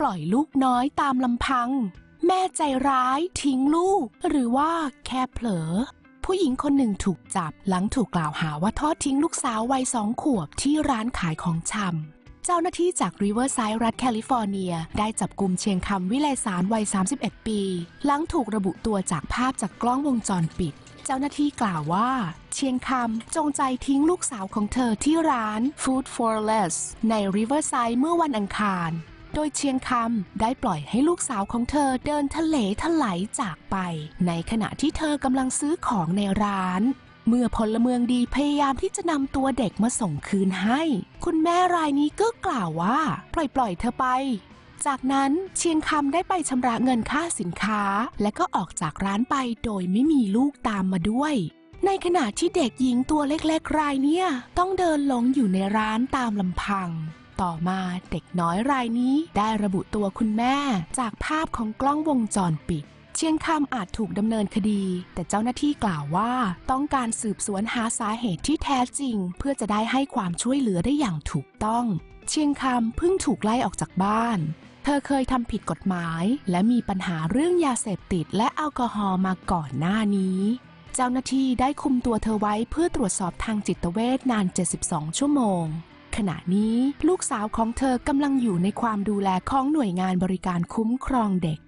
ปล่อยลูกน้อยตามลำพัง แม่ใจร้ายทิ้งลูก หรือว่าแค่เผลอ ผู้หญิงคนหนึ่งถูกจับหลังถูกกล่าวหาว่าทอดทิ้งลูกสาววัยสองขวบที่ร้านขายของชำเจ้าหน้าที่จากริเวอร์ไซด์รัฐแคลิฟอร์เนีย ได้จับกลุ่มเชียงคำวิไลสารวัย 31 ปี หลังถูกระบุตัวจากภาพจากกล้องวงจรปิด เจ้าหน้าที่กล่าวว่า เชียงคำจงใจทิ้งลูกสาวของเธอที่ร้าน Food for Less ในริเวอร์ไซด์เมื่อวันอังคาร โดยเชียงคำได้ปล่อยให้ลูกสาวของเธอเดินทะเลทลายจากไป ในขณะที่เธอกำลังซื้อของในร้าน เมื่อพลเมืองดีพยายามที่จะนำตัวเด็กมาส่งคืนให้ คุณแม่รายนี้ก็กล่าวว่า ปล่อยปล่อยเธอไปจากนั้นเชียงคำได้ไปชำระเงินค่าสินค้า และก็ออกจากร้านไปโดยไม่มีลูกตามมาด้วย ในขณะที่เด็กหญิงตัวเล็กๆรายเนี่ยต้องเดินหลงอยู่ในร้านตามลำพัง ต่อมาเด็กน้อยรายนี้ได้ระบุตัวคุณแม่จากภาพของกล้องวงจรปิด เชียงคำอาจถูกดำเนินคดี แต่เจ้าหน้าที่กล่าวว่าต้องการสืบสวนหาสาเหตุที่แท้จริง เพื่อจะได้ให้ความช่วยเหลือได้อย่างถูกต้อง เชียงคำเพิ่งถูกไล่ออกจากบ้านเธอเคยทำผิดกฎหมาย และมีปัญหาเรื่องยาเสพติดและแอลกอฮอล์มาก่อนหน้านี้ เจ้าหน้าที่ได้คุมตัวเธอไว้เพื่อตรวจสอบทางจิตเวชนาน 72 ชั่วโมง ขณะนี้ลูกสาวของเธอกำลังอยู่ในความดูแลของหน่วยงานบริการคุ้มครองเด็ก